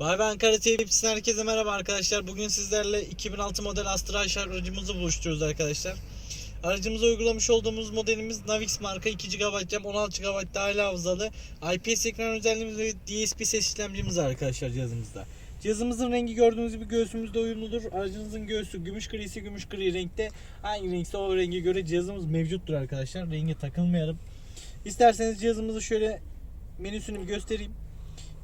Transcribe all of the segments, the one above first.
Vay be Ankara TV'sinden herkese merhaba arkadaşlar. Bugün sizlerle 2006 model Astra aracımızı buluşturuyoruz arkadaşlar. Aracımıza uygulamış olduğumuz modelimiz Navix marka 2 GB RAM 16 GB dahil hafızalı IPS ekran özelliğimiz ve DSP ses işlemcimiz arkadaşlar cihazımızda. Cihazımızın rengi gördüğünüz gibi göğsümüzde uyumludur. Aracınızın göğsü gümüş gri ise gümüş gri renkte. Hangi renkse o renge göre cihazımız mevcuttur arkadaşlar. Rengi takılmayalım. İsterseniz cihazımızı şöyle menüsünü göstereyim.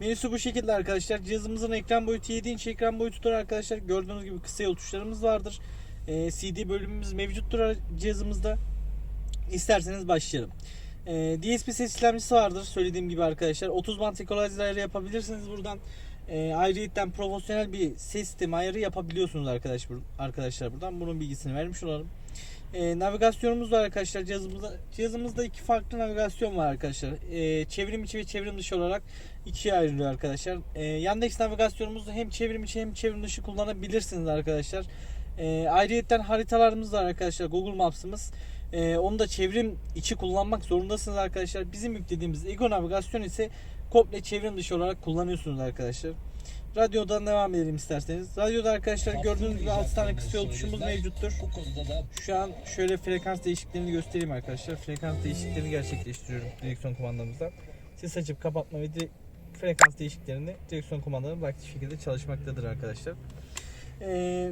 Menüsü bu şekilde arkadaşlar. Cihazımızın ekran boyutu 7 inç ekran boyutudur arkadaşlar. Gördüğünüz gibi kısa yol tuşlarımız vardır. Ee, CD bölümümüz mevcuttur cihazımızda. İsterseniz başlayalım. Ee, DSP ses işlemcisi vardır söylediğim gibi arkadaşlar. 30 band equalizer ayarı yapabilirsiniz buradan. Ee, ayrıyetten profesyonel bir ses sistemi ayarı yapabiliyorsunuz arkadaş, arkadaşlar buradan. Bunun bilgisini vermiş olalım. Ee, navigasyonumuz var arkadaşlar cihazımızda. Cihazımızda iki farklı navigasyon var arkadaşlar. Ee, çevrim içi ve çevrim dışı olarak ikiye ayrılıyor arkadaşlar. Ee, Yandex navigasyonumuzda hem çevrim içi hem çevrim dışı kullanabilirsiniz arkadaşlar. Ee, ayrıyetten haritalarımız var arkadaşlar. Google Maps'ımız. Ee, onu da çevrim içi kullanmak zorundasınız arkadaşlar. Bizim yüklediğimiz Ego navigasyon ise komple çevrim dışı olarak kullanıyorsunuz arkadaşlar. Radyodan devam edelim isterseniz. Radyoda arkadaşlar gördüğünüz gibi 6 tane kısa yol tuşumuz mevcuttur. Şu an şöyle frekans değişikliklerini göstereyim arkadaşlar. Frekans değişikliklerini gerçekleştiriyorum direksiyon kumandamızdan. Ses açıp kapatma ve direkt frekans değişikliklerini direksiyon kumandamın aktif şekilde çalışmaktadır arkadaşlar. Ee,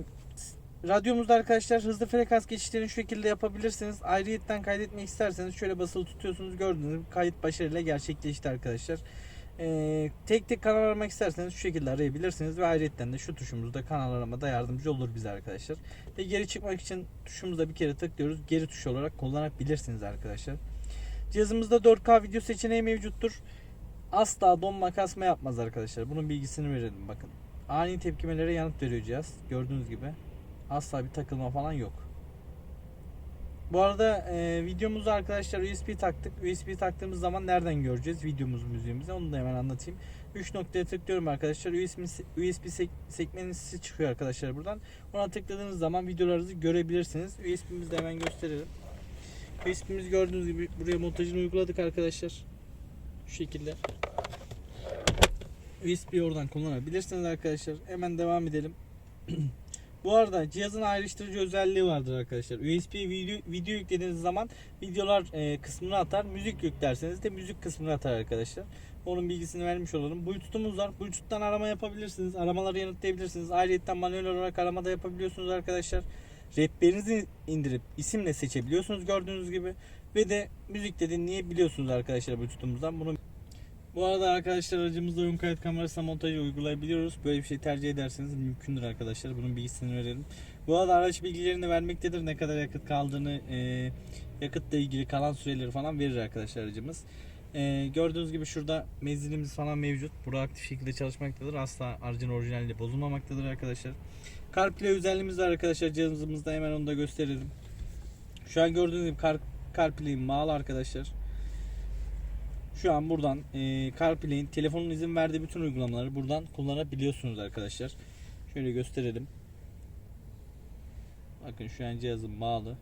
radyomuzda arkadaşlar hızlı frekans geçişlerini şu şekilde yapabilirsiniz. Ayrıyetten kaydetmek isterseniz şöyle basılı tutuyorsunuz. Gördüğünüz gibi kayıt başarıyla gerçekleşti arkadaşlar. Ee, tek tek kanal aramak isterseniz şu şekilde arayabilirsiniz ve ayrıyetten de şu tuşumuzda kanal aramada yardımcı olur bize arkadaşlar. Ve geri çıkmak için tuşumuzda bir kere tıklıyoruz. Geri tuş olarak kullanabilirsiniz arkadaşlar. Cihazımızda 4K video seçeneği mevcuttur. Asla donma kasma yapmaz arkadaşlar. Bunun bilgisini verelim bakın. Ani tepkimelere yanıt veriyor cihaz. Gördüğünüz gibi. Asla bir takılma falan yok. Bu arada e, videomuzu arkadaşlar USB taktık. USB taktığımız zaman nereden göreceğiz videomuzu müziğimizi onu da hemen anlatayım. 3 noktaya tıklıyorum arkadaşlar. USB, USB sek, sekmenisi çıkıyor arkadaşlar buradan. Ona tıkladığınız zaman videolarınızı görebilirsiniz. USB'mizi de hemen gösterelim. USB'mizi gördüğünüz gibi buraya montajını uyguladık arkadaşlar. Şu şekilde. USB oradan kullanabilirsiniz arkadaşlar. Hemen devam edelim. Bu arada cihazın ayrıştırıcı özelliği vardır arkadaşlar. USB video, video yüklediğiniz zaman videolar e, kısmını atar. Müzik yüklerseniz de müzik kısmını atar arkadaşlar. Onun bilgisini vermiş olalım. Bluetooth'umuz var. Bluetooth'tan arama yapabilirsiniz. Aramaları yanıtlayabilirsiniz. Ayrıca manuel olarak arama da yapabiliyorsunuz arkadaşlar. Rehberinizi indirip isimle seçebiliyorsunuz gördüğünüz gibi. Ve de müzik de dinleyebiliyorsunuz arkadaşlar Bluetooth'umuzdan. Bunu bu arada arkadaşlar aracımızda oyun kayıt kamerasına montajı uygulayabiliyoruz. Böyle bir şey tercih ederseniz mümkündür arkadaşlar. Bunun bilgisini verelim. Bu arada araç bilgilerini vermektedir. Ne kadar yakıt kaldığını, e, yakıtla ilgili kalan süreleri falan verir arkadaşlar aracımız. E, gördüğünüz gibi şurada menzilimiz falan mevcut. Burada aktif şekilde çalışmaktadır. Asla aracın orijinaliyle bozulmamaktadır arkadaşlar. CarPlay özelliğimiz var arkadaşlar cihazımızda. Hemen onu da gösterelim. Şu an gördüğünüz gibi Car, CarPlay'in bağlı arkadaşlar. Şu an buradan e, CarPlay'in telefonun izin verdiği bütün uygulamaları buradan kullanabiliyorsunuz arkadaşlar. Şöyle gösterelim. Bakın şu an cihazım bağlı.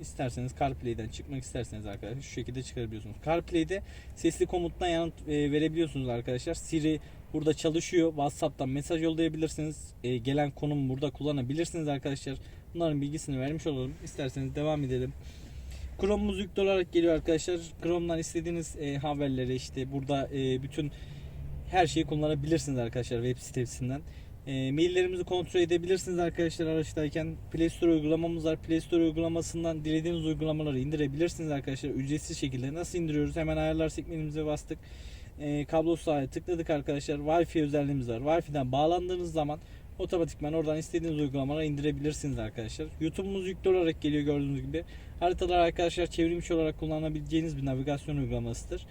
İsterseniz CarPlay'den çıkmak isterseniz arkadaşlar şu şekilde çıkarabiliyorsunuz. CarPlay'de sesli komuttan yanıt e, verebiliyorsunuz arkadaşlar. Siri burada çalışıyor. WhatsApp'tan mesaj yollayabilirsiniz. E, gelen konum burada kullanabilirsiniz arkadaşlar. Bunların bilgisini vermiş olalım. İsterseniz devam edelim. Chrome'umuz yüklü olarak geliyor arkadaşlar. Chrome'dan istediğiniz e, haberleri işte burada e, bütün her şeyi kullanabilirsiniz arkadaşlar web sitesinden. E, maillerimizi kontrol edebilirsiniz arkadaşlar araçtayken. Play Store uygulamamız var. Play Store uygulamasından dilediğiniz uygulamaları indirebilirsiniz arkadaşlar. Ücretsiz şekilde. Nasıl indiriyoruz? Hemen ayarlar sekmenimize bastık. E, kablo sahaya tıkladık arkadaşlar. Wi-Fi özelliğimiz var. Wi-Fi'den bağlandığınız zaman otomatikman oradan istediğiniz uygulamaları indirebilirsiniz arkadaşlar. YouTube'umuz yüklü olarak geliyor gördüğünüz gibi. Haritalar arkadaşlar çevrimiçi olarak kullanabileceğiniz bir navigasyon uygulamasıdır.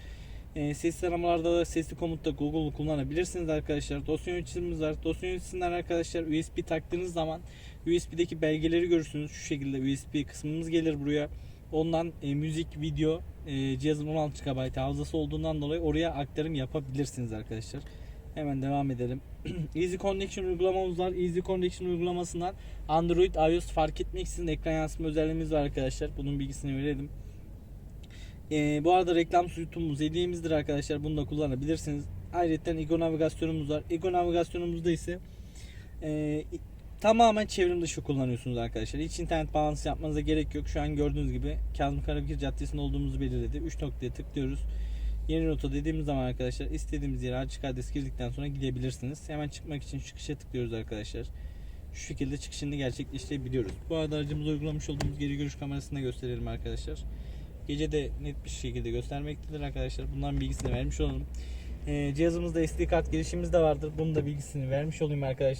E, sesli aramalarda da sesli komutta Google'u kullanabilirsiniz arkadaşlar. Dosya yöneticimiz var. Dosya yöneticisinden arkadaşlar USB taktığınız zaman USB'deki belgeleri görürsünüz. Şu şekilde USB kısmımız gelir buraya. Ondan e, müzik, video, e, cihazın 16 GB hafızası olduğundan dolayı oraya aktarım yapabilirsiniz arkadaşlar. Hemen devam edelim. Easy Connection uygulamamız var. Easy Connection uygulamasından Android, iOS fark etmeksizin ekran yansıma özelliğimiz var arkadaşlar. Bunun bilgisini verelim. Ee, bu arada reklam YouTube'umuz hediyemizdir arkadaşlar. Bunu da kullanabilirsiniz. Ayrıca Ego navigasyonumuz var. Ego navigasyonumuzda ise e, tamamen çevrim dışı kullanıyorsunuz arkadaşlar. Hiç internet bağlantısı yapmanıza gerek yok. Şu an gördüğünüz gibi Kazım Karabekir Caddesi'nde olduğumuzu belirledi. 3 noktaya tıklıyoruz. Yeni rota dediğimiz zaman arkadaşlar istediğimiz yere açık adres girdikten sonra gidebilirsiniz. Hemen çıkmak için çıkışa tıklıyoruz arkadaşlar. Şu şekilde çıkışını gerçekleştirebiliyoruz. Bu arada aracımızda uygulamış olduğumuz geri görüş kamerasını da gösterelim arkadaşlar. Gece de net bir şekilde göstermektedir arkadaşlar. Bundan bilgisini vermiş olalım. Ee, cihazımızda SD kart girişimiz de vardır. Bunun da bilgisini vermiş olayım arkadaşlar.